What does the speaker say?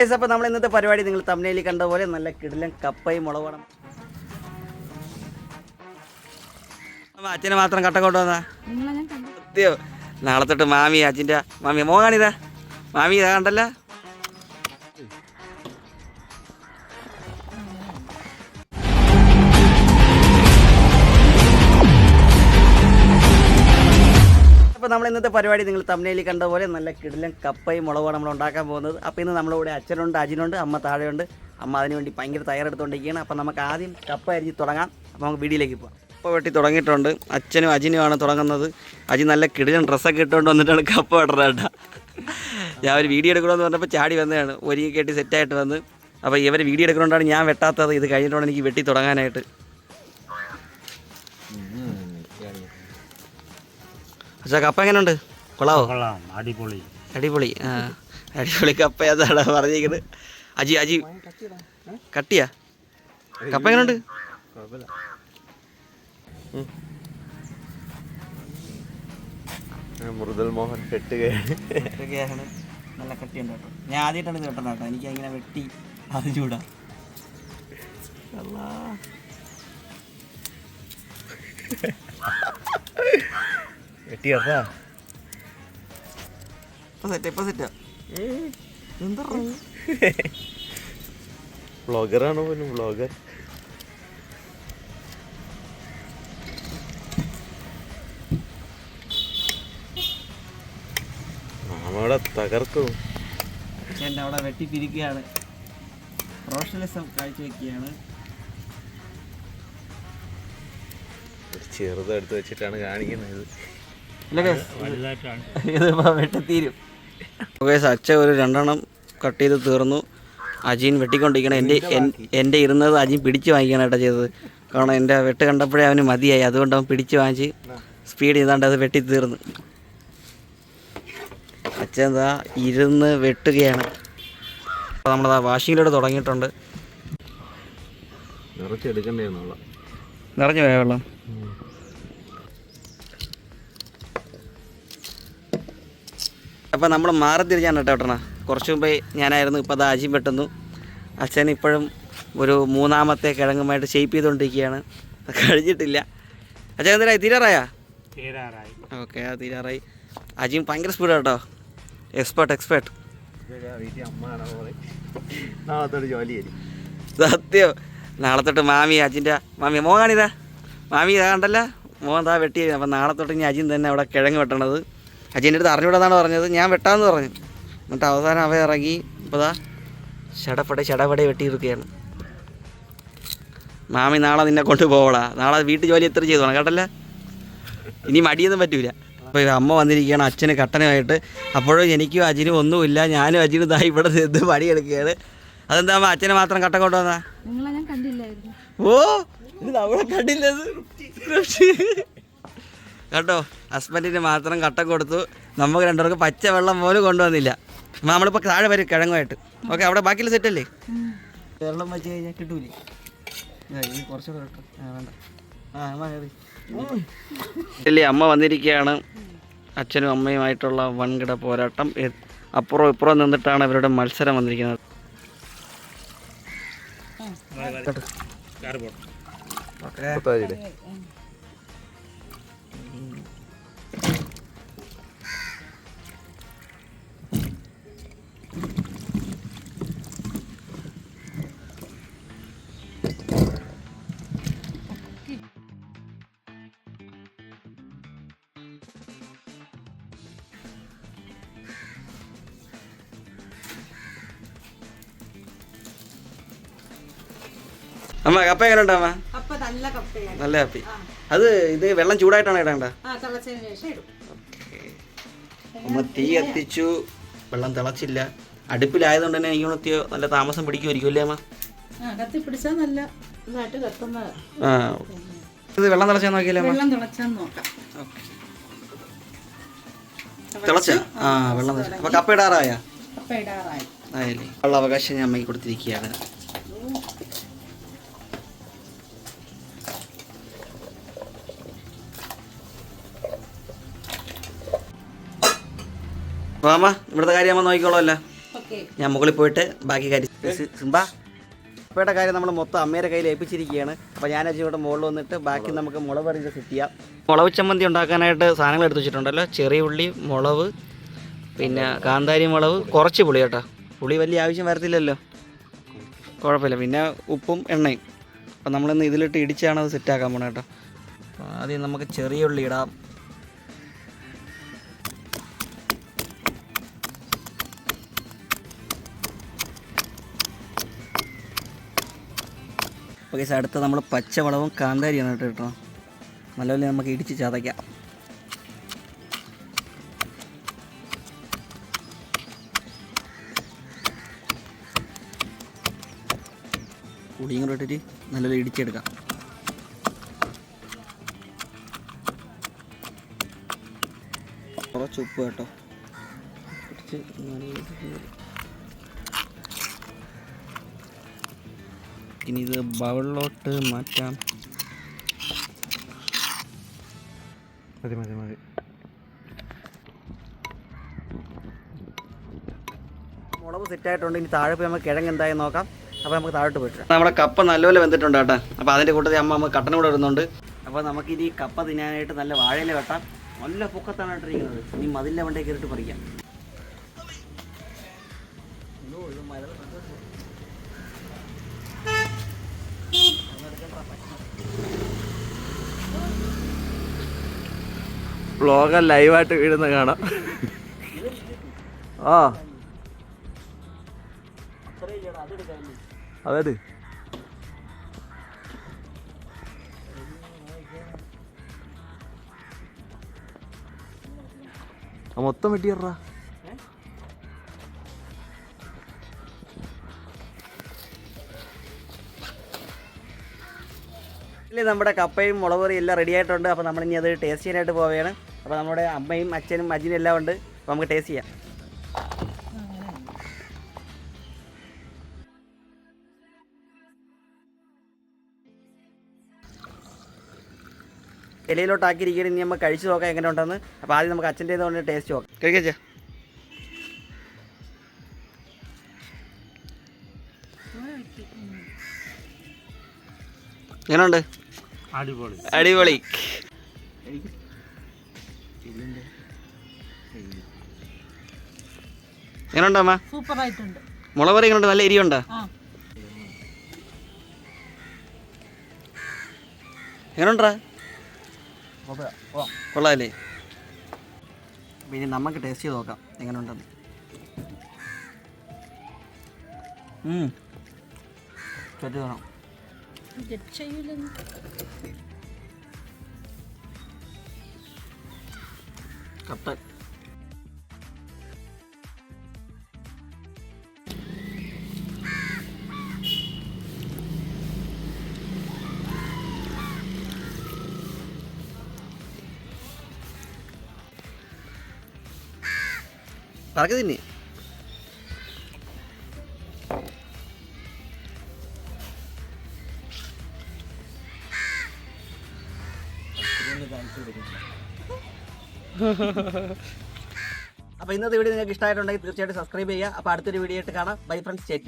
അപ്പോൾ നമ്മൾ ഇന്നത്തെ പരിപാടി നിങ്ങൾ തമിഴിൽ കണ്ട പോലെ നല്ല കിടിലൻ കപ്പയും മുളകണം അച്ഛനെ മാത്രം കട്ട കൊണ്ടുവന്നാ സത്യോ. നാളെ തൊട്ട് മാമി അച്ഛന്റെ മാമി മോ കാണിതാ. മാമി ഇതാ കണ്ടല്ല. അപ്പോൾ നമ്മൾ ഇന്നത്തെ പരിപാടി നിങ്ങൾ തമിഴിൽ കണ്ട പോലെ നല്ല കിടിലൻ കപ്പയും മുളകുമാണ് നമ്മൾ ഉണ്ടാക്കാൻ പോകുന്നത്. അപ്പോൾ ഇന്ന് നമ്മളിവിടെ അച്ഛനുണ്ട് അജിനുണ്ട് അമ്മ താഴെയുണ്ട്. അമ്മ അതിന് വേണ്ടി ഭയങ്കര തയ്യാറെടുത്തുകൊണ്ടിരിക്കുകയാണ്. അപ്പോൾ നമുക്ക് ആദ്യം കപ്പ അരിഞ്ഞ് തുടങ്ങാം. അപ്പോൾ നമുക്ക് വീഡിയോയിലേക്ക് പോകാം കപ്പ വെട്ടി തുടങ്ങിയിട്ടുണ്ട്. അച്ഛനും അജിനുമാണ് തുടങ്ങുന്നത്. അജി നല്ല കിടിലൻ ഡ്രസ്സൊക്കെ ഇട്ടുകൊണ്ട് വന്നിട്ടാണ് കപ്പ വെട്ടണ കേട്ടോ. ഞാൻ ഒരു വീഡിയോ എടുക്കണമെന്ന് പറഞ്ഞപ്പോൾ ചാടി വന്നതാണ്. ഒരു കെട്ടി സെറ്റായിട്ട് വന്ന്. അപ്പോൾ ഇവർ വീഡിയോ എടുക്കണോണ്ടാണ് ഞാൻ വെട്ടാത്തത്. ഇത് കഴിഞ്ഞിട്ടാണ് എനിക്ക് വെട്ടി തുടങ്ങാനായിട്ട്. അച്ഛാ കപ്പ എങ്ങനെയുണ്ട് കൊള്ളാവോ? കൊള്ളാം. അടിപൊളി. അടിപൊളി. ആ അടിപൊളി കപ്പ ഏതാണ് പറഞ്ഞിരിക്കുന്നത് അജി അജി. കട്ടിയാ? കപ്പ എങ്ങനെയുണ്ട് മൃദുൽ മോഹൻ കെട്ടുകയാണ്. ഇതൊക്കെയാണ് നല്ല കട്ടിയുണ്ട് കേട്ടോ. ഞാൻ ആദ്യമായിട്ടാണ് ഇത് വെട്ടണം കേട്ടോ. എനിക്ക് ഇങ്ങനെ വെട്ടി അത് ചൂടാ. അല്ലാ. വെട്ടിയപ്പാ ഇപ്പൊ സെറ്റ് ഇപ്പൊ സെറ്റാ എന്താ വ്ളോഗറാണോ പോലും വ്ളോഗർ മാമവിടെ തകർക്കും എന്നെ അവിടെ വെട്ടി പിരിക്കുകയാണ് പ്രൊഫഷണലിസം കാഴ്ചവെക്കുകയാണ് ചെറുതെടുത്ത് വെച്ചിട്ടാണ് കാണിക്കുന്നത്. ഇതിപ്പോ വെട്ടിത്തീരും അച്ഛ ഒരു രണ്ടെണ്ണം കട്ട് ചെയ്ത് തീർന്നു. അജീൻ വെട്ടിക്കൊണ്ടിരിക്കണം എന്റെ എൻ- എന്റെ ഇരുന്നത് അജീൻ പിടിച്ച് വാങ്ങിക്കണം കേട്ടോ ചെയ്തത്. കാരണം എന്റെ വെട്ട് കണ്ടപ്പോഴേ അവന് മതിയായി. അതുകൊണ്ട് അവൻ പിടിച്ച് വാങ്ങിച്ച് സ്പീഡ് ചെയ്താണ്ട് അത് വെട്ടി തീർന്നു. അച്ഛൻ എന്താ ഇരുന്ന് വെട്ടുകയാണ്. അപ്പോൾ നമ്മളതാ വാഷിങ്ങിലൂടെ തുടങ്ങിയിട്ടുണ്ട്. നിറച്ചെടുക്കണ്ടേ നിറഞ്ഞു പോയ വെള്ളം? അപ്പോൾ നമ്മൾ മാറി തിരിഞ്ഞാണ് കേട്ടോ ഏട്ടണ കുറച്ച് മുമ്പേ ഞാനായിരുന്നു ഇപ്പോൾ അത് ആജിയും വെട്ടുന്നു അച്ഛൻ ഇപ്പോഴും ഒരു മൂന്നാമത്തെ കിഴങ്ങുമായിട്ട് ഷേപ്പ് ചെയ്തുകൊണ്ടിരിക്കുകയാണ്. കഴിഞ്ഞിട്ടില്ല. അച്ഛൻ എന്തിനായി തീരാറായാ? തീരാറായി. ഓക്കെ ആ തീരാറായി. അജിയും ഭയങ്കര സ്പീഡാണ് കേട്ടോ. എക്സ്പേർട്ട് എക്സ്പേർട്ട് സത്യം. നാളെ തൊട്ട് മാമി അജിന്റെ മാമി. മോ കാണിതാ. മാമി ഇതാ കണ്ടല്ല? മോൻ താ വെട്ടി. അപ്പം നാളെ തൊട്ട് ഇനി അജിൻ തന്നെ അവിടെ കിഴങ്ങ് വെട്ടണത്. അജിന്റെ അടുത്ത് അറിഞ്ഞൂടെന്നാണ് പറഞ്ഞത്. ഞാൻ വെട്ടാമെന്ന് പറഞ്ഞു. എന്നിട്ട് അവസാനം അവ ഇറങ്ങി. ഇപ്പോൾ ദാ ചടപ്പടെ ചടപടെ വെട്ടിയിരിക്കുകയാണ്. മാമി നാളെ നിന്നെ കൊണ്ട് പോവളാ. നാളെ വീട്ടു ജോലി എത്ര ചെയ്തു വേണം കേട്ടല്ല? ഇനി മടിയൊന്നും പറ്റൂല. അപ്പോൾ അമ്മ വന്നിരിക്കുകയാണ് അച്ഛന് കട്ടനുമായിട്ട് അപ്പോഴും എനിക്കും അജിനും ഒന്നുമില്ല. ഞാനും അജിനും ദാ ഇവിടെ നിന്ന് പണിയെടുക്കുകയാണ്. അതെന്താ അമ്മ? അച്ഛനെ മാത്രം കട്ട കൊണ്ടുവന്നാ ഓ ഇത് നമ്മളെ കണ്ടില്ലത് കേട്ടോ ഹസ്ബൻഡിന് മാത്രം കട്ട കൊടുത്തു. നമുക്ക് രണ്ടുപേർക്ക് പച്ച വെള്ളം പോലും കൊണ്ടുവന്നില്ല. നമ്മളിപ്പോൾ താഴെ വരും കിഴങ്ങുമായിട്ട്. ഓക്കെ അവിടെ ബാക്കിയുള്ള സെറ്റല്ലേ വെള്ളം വെച്ച് കഴിഞ്ഞാൽ കിട്ടൂലേ? കുറച്ചുകൂടെ ആ വേണ്ട. ആ അമ്മ വന്നിരിക്കുകയാണ്. അച്ഛനും അമ്മയുമായിട്ടുള്ള വൻകിട പോരാട്ടം. അപ്പുറം ഇപ്പുറം നിന്നിട്ടാണ് ഇവരുടെ മത്സരം വന്നിരിക്കുന്നത്. ഓക്കെ. അമ്മ കപ്പ എങ്ങനെ ഉണ്ടോ നല്ല കപ്പി. അത് ഇത് വെള്ളം ചൂടായിട്ടാണ് ഇടേണ്ട? അമ്മ തീ കത്തിച്ചു. വെള്ളം തിളച്ചില്ല. അടുപ്പിലായതുകൊണ്ട് തന്നെ എനിക്ക് നല്ല താമസം പിടിക്കുമായിരിക്കും അല്ലേ അമ്മ? ആ കത്തി പിടിച്ചാൽ നല്ല ഇതായിട്ട് ആ ഇത് വെള്ളം തിളച്ചാൽ നോക്കിയല്ലേ അമ്മ? വെള്ളം തിളച്ചാൽ നോക്കാം. തിളച്ച? ആ വെള്ളം അപ്പൊ കപ്പ ഇടാറായ? ആയല്ലേ. അവകാശം ഞാൻ അമ്മയ്ക്ക് കൊടുത്തിരിക്കുകയാണ്. അമ്മ ഇവിടുത്തെ കാര്യം അമ്മ നോക്കിക്കോളൂ അല്ലേ ഞാൻ മുകളിൽ പോയിട്ട് ബാക്കി കാര്യം ഇപ്പോഴത്തെ സിംബ കാര്യം നമ്മൾ മൊത്തം അമ്മയുടെ കയ്യിൽ ഏൽപ്പിച്ചിരിക്കുകയാണ്. അപ്പോൾ ഞാൻ ഇവിടെ മുകളിൽ വന്നിട്ട് ബാക്കി നമുക്ക് മുളക് അറിയിച്ച് സെറ്റ് ചെയ്യാം. മുളക് ചമ്മന്തി ഉണ്ടാക്കാനായിട്ട് സാധനങ്ങൾ എടുത്ത് വെച്ചിട്ടുണ്ടല്ലോ. ചെറിയ ഉള്ളി മുളക് പിന്നെ കാന്താരി മുളക് കുറച്ച് പുളി കേട്ടോ. പുളി വലിയ ആവശ്യം വരത്തില്ലല്ലോ. കുഴപ്പമില്ല. പിന്നെ ഉപ്പും എണ്ണയും. അപ്പം നമ്മളിന്ന് ഇതിലിട്ട് ഇടിച്ചാണ് അത് സെറ്റാക്കാൻ പോണത് കേട്ടോ. ആദ്യം നമുക്ക് ചെറിയ ഉള്ളി ഇടാം. ഓക്കെ സാർ അടുത്ത നമ്മൾ പച്ചവളവും കാന്താരിയാണ് കേട്ടോ കേട്ടോ. നല്ലപോലെ നമുക്ക് ഇടിച്ച് ചതയ്ക്കാം. പൊടിയും കൂടെ ഇട്ടിട്ട് നല്ലപോലെ ഇടിച്ചെടുക്കാം. കുറച്ച് ഉപ്പ് കേട്ടോ. കുറച്ച് നല്ല- ഇനി ഇത് ബൗളിലോട്ട് മാറ്റാം. മതി മതി മതി. മുളക് സെറ്റായിട്ടുണ്ട് ഇനി താഴെ പോയി നമുക്ക് കിഴങ്ങ് എന്തായി നോക്കാം. അപ്പോൾ നമുക്ക് താഴോട്ട് പോയിട്ട് നമ്മുടെ കപ്പ നല്ലപോലെ വെന്തിട്ടുണ്ട് കേട്ടോ. അപ്പോൾ അതിന്റെ കൂട്ടത്തിൽ അമ്മ നമുക്ക് കട്ടൻ കൂടെ വരുന്നുണ്ട് അപ്പോൾ നമുക്ക് ഇനി കപ്പ തിന്നാനായിട്ട് നല്ല വാഴയില വെട്ടാം. നല്ല പൊക്കത്താണ് ഇട്ടിരിക്കുന്നത് ഇനി മതിലിന്റെ വണ്ടേ കയറിയിട്ട് പറിക്കാം. വ്ളോഗ് ലൈവായിട്ട് വീടുന്ന കാണാം. ആ. അതെ മൊത്തം വെട്ടിയറാ. ഇതിൽ നമ്മുടെ കപ്പയും മുളക് എല്ലാം റെഡി ആയിട്ടുണ്ട്. അപ്പോൾ നമ്മളിനി അത് ടേസ്റ്റ് ചെയ്യാനായിട്ട് പോവുകയാണ്. അപ്പോൾ നമ്മുടെ അമ്മയും അച്ഛനും അജിനും എല്ലാം ഉണ്ട്. അപ്പോൾ നമുക്ക് ടേസ്റ്റ് ചെയ്യാം. ഇലയിലോട്ട് ആക്കിയിരിക്കുകയാണ്. ഇനി നമ്മൾ കഴിച്ചു നോക്കാം എങ്ങനെ ഉണ്ടെന്ന്. അപ്പോൾ ആദ്യം നമുക്ക് അച്ഛന്റെ കൊണ്ട് ടേസ്റ്റ് നോക്കാം. കഴിക്കച്ചാ എങ്ങനെയുണ്ട്? അടിപൊളി. അടിപൊളി. എങ്ങനെയുണ്ടോ അമ്മ? സൂപ്പറായിട്ടുണ്ട്. മുളക് കറി എങ്ങനെയുണ്ട് നല്ല എരിയുണ്ടോ എങ്ങനെയുണ്ടാ കൊള്ളാമല്ലേ അപ്പം ഇനി നമുക്ക് ടേസ്റ്റ് ചെയ്ത് നോക്കാം എങ്ങനെയുണ്ടെന്ന് പറ്റി സെറ്റ് വേണം രക്ഷയില്ലെന്ന് കട്ടൻ പറക്ക് തിന്നെ അപ്പോൾ ഇന്നത്തെ വീഡിയോ നിങ്ങൾക്ക് ഇഷ്ടമായിട്ടുണ്ടെങ്കിൽ തീർച്ചയായിട്ടും സബ്സ്ക്രൈബ് ചെയ്യുക. അപ്പോൾ അടുത്തൊരു വീഡിയോ ആയിട്ട് കാണാം. Bye friends chat